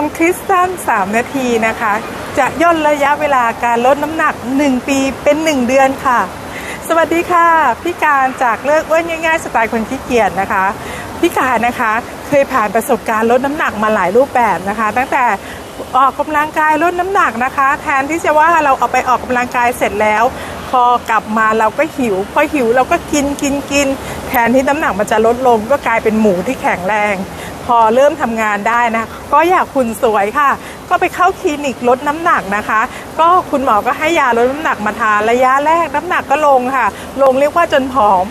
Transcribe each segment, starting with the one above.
ความคิดสั้น3 นาทีนะคะ จะย่นระยะเวลาการลดน้ำหนัก 1 ปีเป็น 1 เดือนค่ะ สวัสดีค่ะ พี่การจากเลิกอ้วนง่ายๆสไตล์คนขี้เกียจนะคะ พี่การนะคะเคยผ่านประสบการณ์ลดน้ำหนักมาหลายรูปแบบนะคะ ตั้งแต่ออกกำลังกายลดน้ำหนักนะคะ แทนที่จะว่าเราเอาไปออกกำลังกายเสร็จแล้ว พอกลับมาเราก็หิว พอหิวเราก็กินกินกินแทนที่น้ำหนักมันจะลดลงก็กลายเป็นหมูที่แข็งแรง พอเริ่มทำงานได้นะ ก็อยากคุณสวยค่ะ ก็ไปเข้าคลินิกลดน้ำหนักนะคะ ก็คุณหมอก็ให้ยาลดน้ำหนักมาทานระยะแรกน้ำหนักก็ลงค่ะ ลงเรียกว่าจนผอม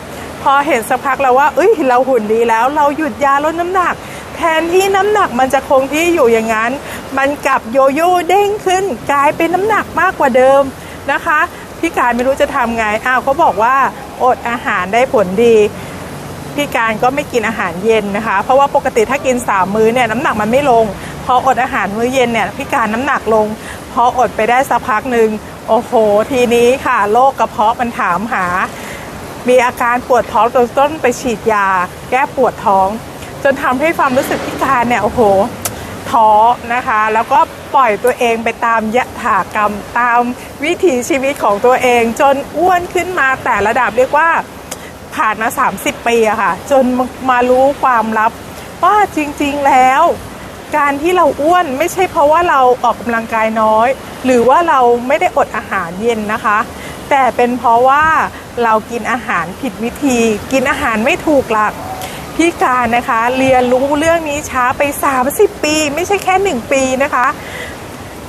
พอเห็นสักพักแล้วว่าเอ้ยเราหุ่นดีแล้ว เราหยุดยาลดน้ำหนัก แทนที่น้ำหนักมันจะคงที่อยู่อย่างนั้น มันกลับโยโย่เด้งขึ้น กลายเป็นน้ำหนักมากกว่าเดิมนะคะ พี่การไม่รู้จะทำไงอ้าวเขาบอกว่าอดอาหารได้ผลดีพี่การก็ไม่กินอาหารเย็นนะคะ เพราะว่าปกติถ้ากินสามมื้อเนี่ยน้ำหนักมันไม่ลง พออดอาหารมื้อเย็นเนี่ยพี่การน้ำหนักลง พออดไปได้สักพักหนึ่งโอ้โห ทีนี้ค่ะโรคกระเพาะมันถามหา มีอาการปวดท้องจนต้นไปฉีดยา แก้ปวดท้อง จนทำให้ความรู้สึกพิการเนี่ยโอ้โหท้อนะคะ แล้วก็ ปล่อยตัวเองไปตามยถากรรมตามวิถีชีวิตของตัวเอง จนอ้วนขึ้นมาแต่ระดับเรียกว่าผ่านมา 30 ปีอะค่ะ จนมารู้ความลับว่าจริงๆแล้ว การที่เราอ้วนไม่ใช่เพราะว่าเราออกกำลังกายน้อย หรือว่าเราไม่ได้อดอาหารเย็นนะคะ แต่เป็นเพราะว่าเรากินอาหารผิดวิธี กินอาหารไม่ถูกหลัก พี่การนะคะ เรียนรู้เรื่องนี้ช้าไป 30 ปี ไม่ใช่แค่ 1 ปีนะคะ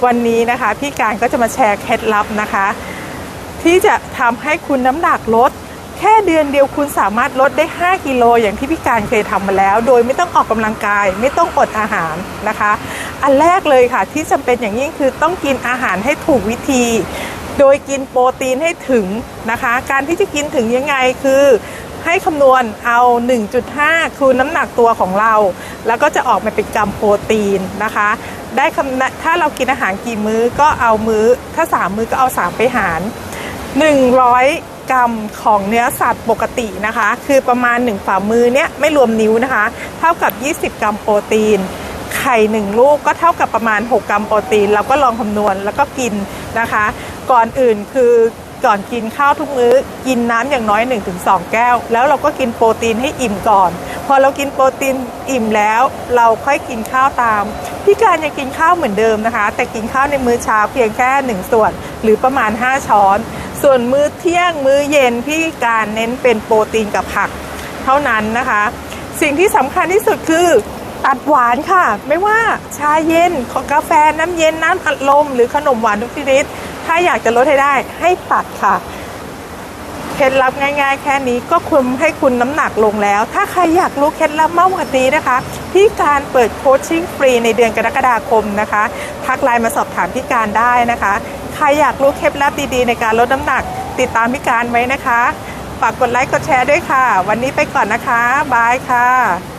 วันนี้นะคะพี่การก็จะมาแชร์เคล็ดลับนะคะ ที่จะทำให้คุณน้ำหนักลด แค่เดือนเดียวคุณสามารถลดได้ 5 กิโลอย่างที่พี่การเคยทำมาแล้ว โดยไม่ต้องออกกำลังกาย ไม่ต้องอดอาหารนะคะ อันแรกเลยค่ะ ที่จำเป็นอย่างยิ่งคือต้องกินอาหารให้ถูกวิธีโดยกินโปรตีนให้ถึงนะคะ การที่จะกินถึงยังไงคือ ให้คำนวณเอา 1.5คือน้ำหนักตัวของเรา แล้วก็จะออกมาเป็นกรัมโปรตีนนะคะ ได้คำถ้าเรากินอาหารกี่มื้อก็เอามื้อ ถ้า 3 มื้อก็เอา 3 ไปหาร 100 กรัมของเนื้อสัตว์ปกตินะคะ คือประมาณ 1 ฝ่ามือเนี้ยไม่รวมนิ้วนะคะ เท่ากับ 20 กรัมโปรตีนไข่หนึ่งลูกก็เท่ากับประมาณ 6 กรัมโปรตีน เราก็ลองคำนวณแล้วก็กินนะคะ ก่อนอื่นคือ ก่อนกินข้าวทุกมื้อ กินน้ำอย่างน้อย 1-2 แก้ว แล้วเราก็กินโปรตีนให้อิ่มก่อน พอเรากินโปรตีนอิ่มแล้ว เราค่อยกินข้าวตาม พี่การยังกินข้าวเหมือนเดิมนะคะ แต่กินข้าวในมื้อเช้าเพียงแค่ 1 ส่วน หรือประมาณ 5 ช้อน ส่วนมื้อเที่ยงมื้อเย็นพี่การเน้นเป็นโปรตีนกับผัก เท่านั้นนะคะ สิ่งที่สำคัญที่สุดคือตัดหวานค่ะ ไม่ว่าชาเย็นกาแฟน้ำเย็นน้ำอัดลม หรือขนมหวานทุกชนิด ถ้าอยากจะลดให้ได้ให้ตัดค่ะเคล็ดลับง่าย ๆ แค่นี้ก็คุมให้คุณน้ำหนักลงแล้ว ถ้าใครอยากรู้เคล็ดลับมากกว่านี้นะคะพี่การเปิดโคชชิ่งฟรีในเดือนกรกฎาคมนะคะ ทักไลน์มาสอบถามพี่การได้นะคะ ใครอยากรู้เคล็ดลับดีๆในการลดน้ำหนัก ติดตามพี่การไว้นะคะฝากกดไลค์กดแชร์ด้วยค่ะ วันนี้ไปก่อนนะคะบายค่ะ